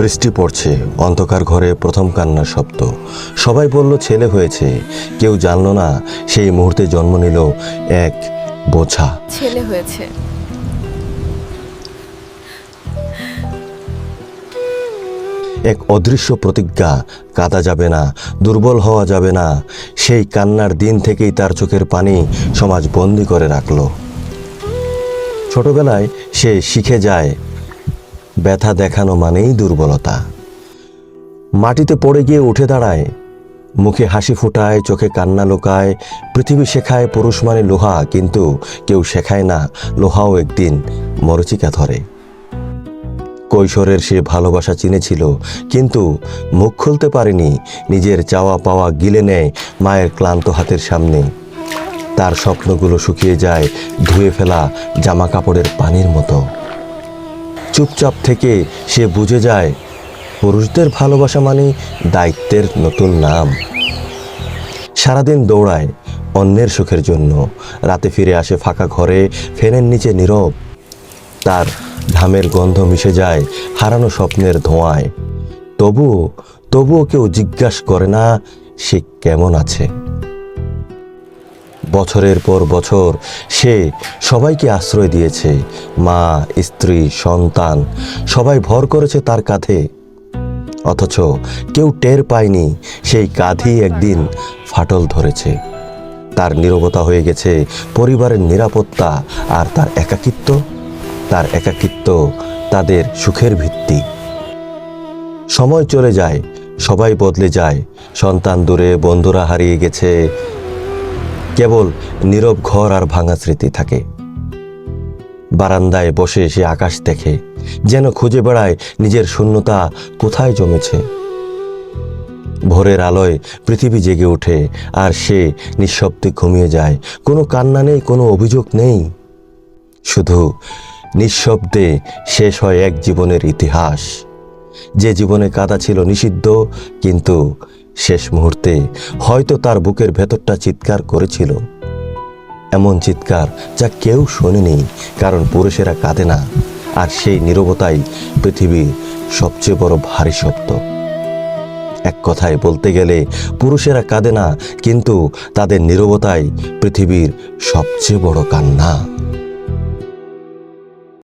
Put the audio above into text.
বৃষ্টি পড়ছে অন্ধকার ঘরে প্রথম কান্নার শব্দ। সবাই বলল ছেলে হয়েছে। কেউ জানলো না সেই মুহূর্তে জন্ম নিল এক বোঝা। ছেলে হয়েছে। এক অদৃশ্য প্রতিজ্ঞা কাঁদা যাবে না দুর্বল হওয়া যাবে না। সেই কান্নার দিন থেকেই তার চোখের পানি সমাজ বন্দি করে রাখল। ছোটবেলায় সে শিখে যায় ব্যথা দেখানো মানেই দুর্বলতা। মাটিতে পড়ে গিয়ে উঠে দাঁড়ায়, মুখে হাসি ফোটায়, চোখে কান্না লোকায়, পৃথিবী শেখায় পুরুষ মানে লোহা, কিন্তু কেউ শেখায় না, লোহাও একদিন মরচিকা ধরে। কৈশোরের সে ভালোবাসা চিনেছিল, কিন্তু মুখ খুলতে পারেনি, নিজের চাওয়া পাওয়া গিলে নেয় মায়ের ক্লান্ত হাতের সামনে। তার স্বপ্নগুলো শুকিয়ে যায়, ধুয়ে ফেলা জামা কাপড়ের পানির মতো। চুপচাপ থেকে সে বুঝে যায়, পুরুষদের ভালোবাসা মানে দায়িত্বের নতুন নাম। সারাদিন দৌড়ায় অন্যের সুখের জন্য, রাতে ফিরে আসে ফাঁকা ঘরে ফ্যানের নিচে নীরব। তার ঘামের গন্ধ মিশে যায় হারানো স্বপ্নের ধোঁয়ায়। তবুও তবুও কেউ জিজ্ঞাসা করে না, সে কেমন আছে? বছরের পর বছর সে সবাইকে আশ্রয় দিয়েছে, মা, স্ত্রী, সন্তান, সবাই ভর করেছে তার কাঁধে। অথচ কেউ টের পায়নি সেই কাঁধই একদিন ফাটল ধরেছে। তার নীরবতা হয়ে গেছে পরিবারের নিরাপত্তা আর তার একাকিত্ব। তার একাকিত্ব, তাদের সুখের ভিত্তি। সময় চলে যায়, সবাই বদলে যায়, সন্তান দূরে, বন্ধুরা হারিয়ে গেছে। কেবল নীরব ঘর আর ভাঙা স্মৃতি থাকে। বারান্দায় বসে সে আকাশ দেখে, যেন খুঁজে বেড়ায় নিজের শূন্যতা কোথায় জমেছে। ভোরের আলোয় পৃথিবী জেগে ওঠে আর সে নিঃশব্দে ঘুমিয়ে যায়। কোনো কান্না নেই, কোনো অভিযোগ নেই। শুধু নিঃশব্দে শেষ হয় এক জীবনের ইতিহাস। যে জীবনে কাদা ছিল নিষিদ্ধ, কিন্তু শেষ মুহূর্তে হয়তো তার বুকের ভেতরটা চিৎকার করেছিল। এমন চিৎকার যা কেউ শোনেনি, কারণ পুরুষেরা কাঁদে না, আর সেই নীরবতাই পৃথিবীর সবচেয়ে বড় ভারী শব্দ। এক কথায় বলতে গেলে, পুরুষেরা কাঁদে না, কিন্তু তাদের নীরবতাই পৃথিবীর সবচেয়ে বড় কান্না।